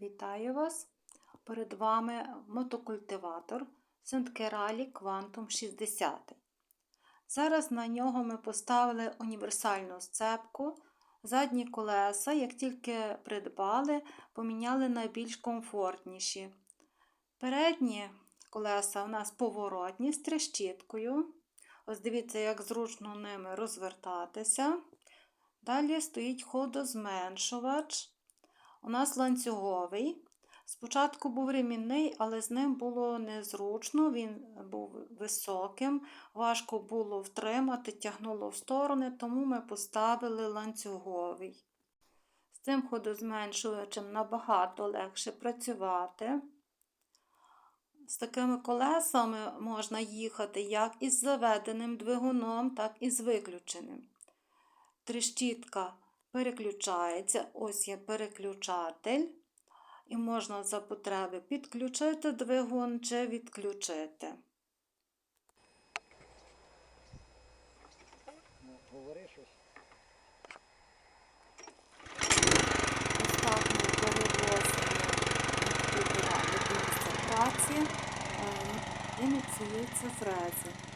Вітаю вас! Перед вами мотокультиватор Сенткералі Quantum 60. Зараз на нього ми поставили універсальну сцепку. Задні колеса, як тільки придбали, поміняли на більш комфортніші. Передні колеса у нас поворотні з трещіткою. Ось дивіться, як зручно ними розвертатися. Далі стоїть ходозменшувач. У нас ланцюговий. Спочатку був ремінний, але з ним було незручно, він був високим, важко було втримати, тягнуло в сторони, тому ми поставили ланцюговий. З цим ходозменшувачем набагато легше працювати. З такими колесами можна їхати як із заведеним двигуном, так і з виключеним. Трещітка переключається, ось є переключатель, і можна за потреби підключити двигун чи відключити. Говори щось. Ось так ми праці, е, ініціюються фрези.